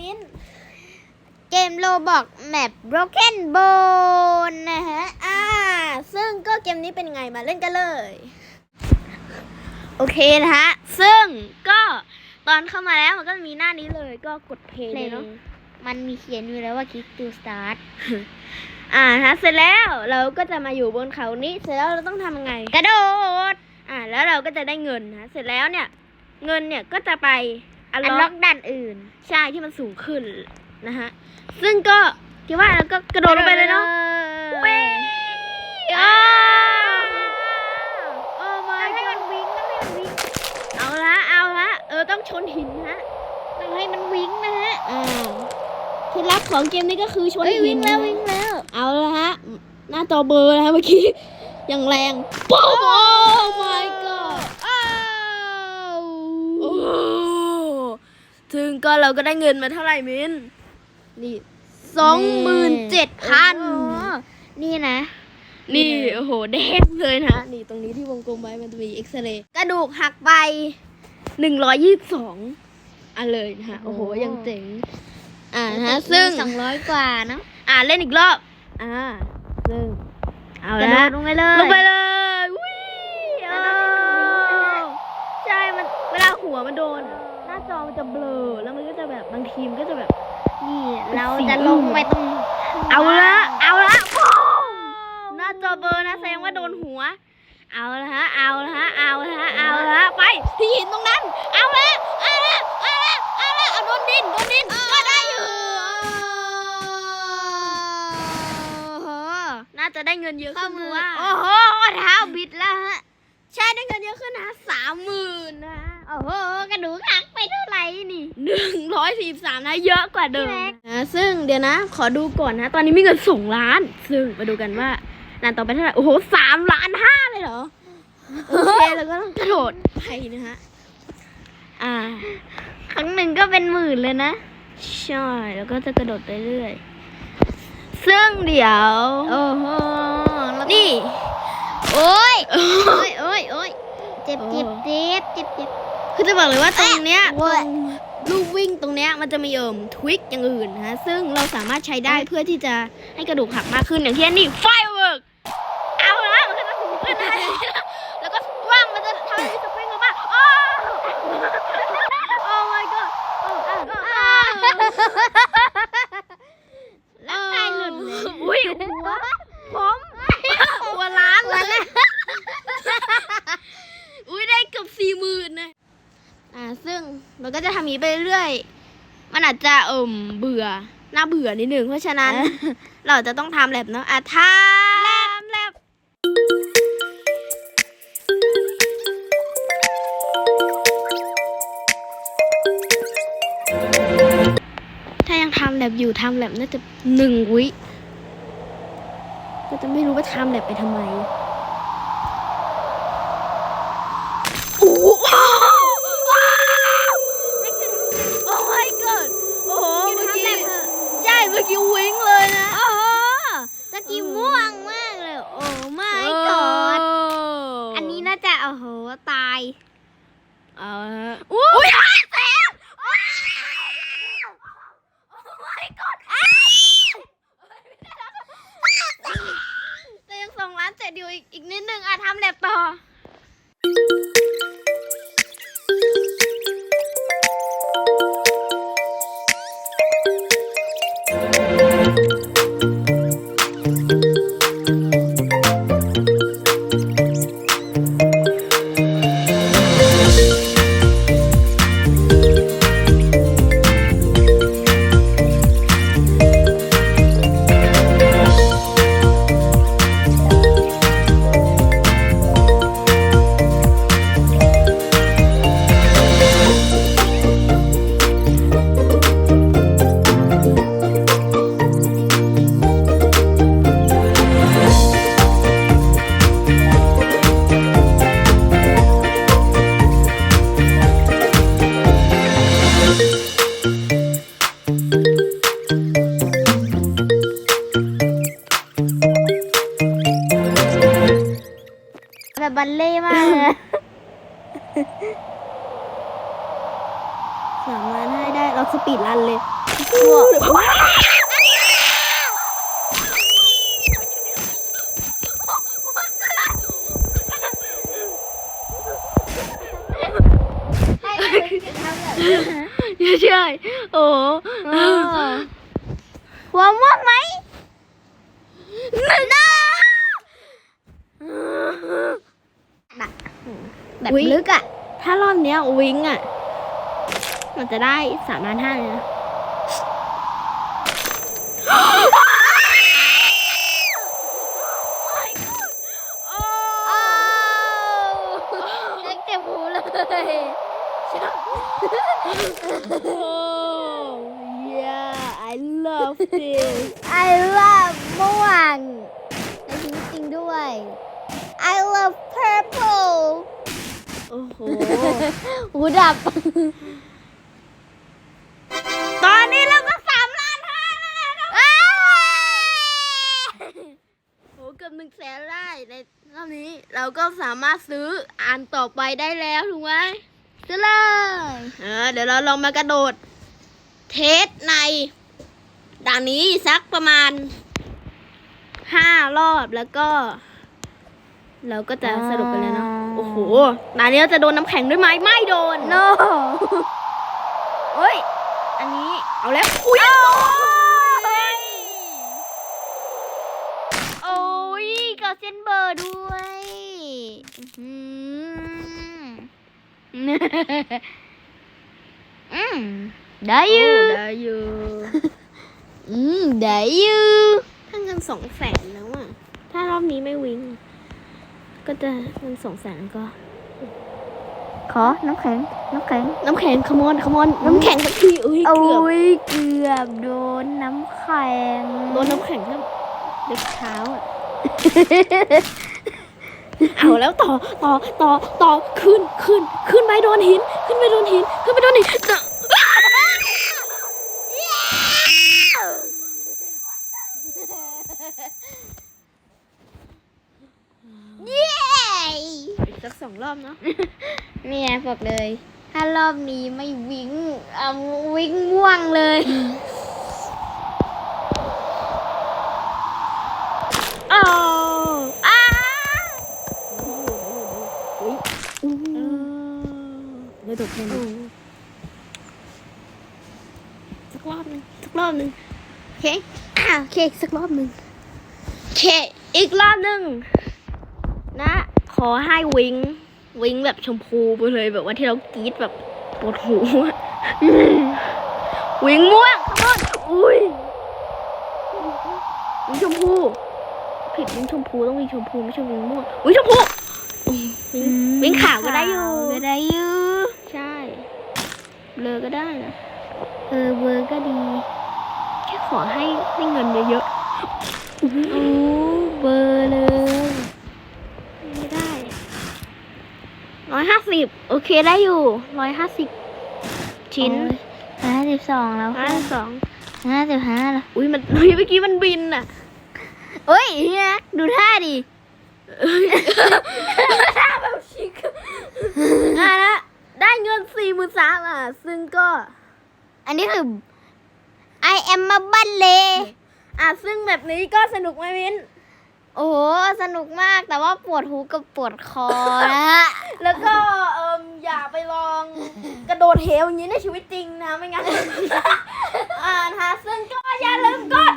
มิ้น เกมโลบอกแมป Broken Bone นะฮะ อ่า ซึ่งก็เกมนี้เป็นไงมาเล่นกันเลย โอเคนะฮะ ซึ่งก็ตอนเข้ามาแล้วมันก็มีหน้านี้เลยก็กดเพลย์เลยเนาะมันมีเขียนอยู่แล้วว่าคลิก to start อ่าฮะเสร็จแล้วเราก็จะมาอยู่บนเขานี้ เสร็จแล้วเราต้องทำยังไง กระโดด อ่าแล้วเราก็จะได้เงินนะเสร็จแล้วเนี่ย เงินเนี่ยก็จะไป อันอันล็ล็ออกกด่านอื่น ใช่ที่มันสูงขึ้นนะฮะ ซึ่งก็ที่ว่าเราก็กระโดดลงไปเลยเนาะเว้ยอ้าวโอ้ my ต้องให้มัน god วิ่งต้องให้มันวิ่งเอาละเอาละเออต้องชนหินฮะต้องให้มันวิ่งนะฮะอ่าเคล็ดลับของเกมนี้ก็คือชนเฮ้ยหิวิ่นงแล้ววิ่งแล้ว เอาละฮะหน้าจอเบลอร์นะฮะเมื่อกี้อย่างแรงปุ๊บโอ้ my god อ้าว โอ้ ถึงก็เราก็ได้เงินมาเท่าไหร่มินนี่สองหมื่นเจ็ดพันโอ้โหนี่นะ นี่โอ้โหแดงเลยนะ นี่ตรงนี้ที่วงกลมไว้มันจะมีเอ็กซเรย์กระดูกหักไปหนึ่งร้อยยี่สิบสองอันเลยนะฮะโอ้โหยังเจ๋งอ่านะฮะซึ่งสองร้อยกว่าเนอะอ่าเล่นอีกรอบอ่าซึ่งเอากระละโดดลงไปเลยลงไปเลยวิอ้าวใช่มันเวลาหัวมันโดนอะหน้า จอมันจะเบลอแล้วมันก็จะแบบบางทีมนก็จะแบบ นี่เราจะลงไปตรงเอาละเอาละปุ้มหน้าจอเบลอร์นะแสดงว่าโดนหัว เอาละฮะเอาละฮะเอาละฮะเอาละฮะไปที่หินตรงนั้น เอาละเอาละเอาละเอาละเอาโดนดินโดนดินก็ได้อยู่โอ้โหน่าจะได้เงินเยอะข้อขึ้นมือว่าโอ้โหเท้าบิดแล้วฮะ ใช่ได้เงินเยอะขึ้นนะสามหมื่นนะโอ้โหกระดูกหักไปเท่าไหร่นี่หนึ่งร้อยสี่สามนะเยอะกว่าเดิมพี่แม็กนะซึ่งเดี๋ยวนะ ขอดูก่อนนะ ตอนนี้มีเงินสองล้าน ซึ่งมาดูกันว่าล้านต่อไปเท่าไหร่โอ้โหสามล้านห้าเลยเหรอโอเคแล้วก็ต้องกระโดดไปนะฮะอ่า ครั้งหนึ่งก็เป็นหมื่นเลยนะใช่แล้วก็จะกระโดดไปเรื่อยซึ่งเดี๋ยว โอ้โหแล้วก็นี่ โอ้ยโอ้ยโอ้ยโอ้ย เจ็บโอ้เจ็บเจ็บเจ็บเจ็บคือจะบอกเลยว่าตรงเนี้ยเว้ยตรงลูกวิ่งตรงเนี้ยมันจะมีเอิ่มทวิกอย่างอื่นนะฮะซึ่งเราสามารถใช้ได้เพื่อที่จะให้กระดูกหักมากขึ้นอย่างที่อันนี่ไฟเวิร์กเอาละมันก็จะสูงขึ้นนะแล้วก็ว่างมันจะทำให้มีสปริงออกมาโอ้โอ้ my god โอ้อ้าวอ้าว ร่างกายหลุดเลย อุ้ยหัวผมหัวล้านเลยอุ้ยได้เกือบสี่หมื่นนะอ่า ซึ่ง เราก็จะทำอย่างนี้ไปเรื่อยๆมันอาจจะเอิ่มเบื่อน่าเบื่อนิดหนึ่งเพราะฉะนั้น เราจะต้องทำแลบเนาะอะทำแลบถ้ายังทำแลบอยู่ทำแลบน่าจะหนึ่งวิก็จะไม่รู้ว่าทำแลบไปทำไมโอ้โหว้าวว้าวโอ้ my god โอ้โห เมื่อกี้ ใช่ เมื่อกี้วิ้งเลยนะ โอ้โหตะกี้ม่วงมากเลย โอ้ไม่กอด อันนี้น่าจะโอ้โหตาย เอาละฮะอุ้ยอ้าวแสบว้าวโอ้ my god อ้าวแต่ยังสองล้านเจ็ดอยู่อีกอีกนิดนึงอะทำแลบต่อ ปีดรันเลยใช่โอ้หัวม่วงไหมน่าแบบลึกอะ ถ้ารอบเนี้ยวิงอะ มันจะได้สามล้านห้าเลยนะเล็กเจ็บหูเลยโอ้ yeah I love this I love ม่วงในชีวิตจริงด้วย I love purple โอ้โหหูดับ นี้เราก็สามารถซื้ออ่านต่อไปได้แล้วถูกไหมซื้อเลยเออเดี๋ยวเราลองมากระโดด เทสในด่านนี้สักประมาณห้ารอบแล้วก็ เราก็จะสรุปกันแล้วเนาะโอ้โหด่านนี้เราจะโดนน้ำแข็งด้วยไหมไม่โดนโนเฮ้ย อันนี้เอาแล้วอุ้ยโอ้ย โอ้ยกับ เส้นเบอร์ด้วยอื้อหืออืมได้อโอ้ยู่ได้อยู่อืมได้อยู่ถ้าเงินสองแสนแล้วอะ ถ้ารอบนี้ไม่วิ่งก็จะเงินสองแสนก็ ขอ น้ำแข็ง น้ำแข็ง น้ำแข็งขมอนขมอนน้ำแข็งสักทีเอ้ยโอ้เกือบยเกือบโดนน้ำแข็ง โดนน้ำแข็งแค่เด็กเท้าอะ เอาแล้วต่อต่อต่อต่อขึ้นขึ้นขึ้นไปโดนหิน ขึ้นไปโดนหิน ขึ้นไปโดนหินต่อเย้อีกสักสองรอบเนาะเนี่ยบอกเลย ถ้ารอบนี้ไม่วิ่งเอาวิ่งม่วงเลย กเลยนะสักรอบหนึงสักรอบหนึงโอเคอะโอเคสักรอบหนึ่งโอเค อีกรอบหนึงนะ ขอให้วิงวิงแบบชมพูไปเลยแบบว่าที่เรากรีดแบบปวดหูอะวิงม่วงขมอนอุ้ยวิงชมพู ผิดวิงชมพูต้องวิงชมพูไม่ใช่วิงม่วงวิงชมพูวิงวิงขาวก็ได้อยู่ก็ได้อยู่ใช่ เบลอก็ได้นะเออเบอร์ก็ดี แค่ขอให้ให้เงินเยอะโอ้เบอร์เลยๆไม่ได้ร้อยห้าสิบโอเคได้อยู่ร้อยห้าสิบชิ้นห้าสิบสองแล้วห้าสองห้าสิบห้าแล้วอุ้ยมันอุ้ยเมื่อกี้มันบินอะเฮ้ยเฮียดูท่าดิท่าแบบชิคอะนะ ได้เงินสี่หมื่นสามอะ ซึ่งก็ อันนี้คือ I am มาบันเลอะ ซึ่งแบบนี้ก็สนุกไหมมินโอ้โห สนุกมากแต่ว่าปวดหูกับปวดคอนะฮะ แล้วก็เอมอย่าไปลองกระโดดเหวอย่างนี้ในชีวิตจริงนะไม่งั้น อ่านะซึ่งก็อย่าลืมกด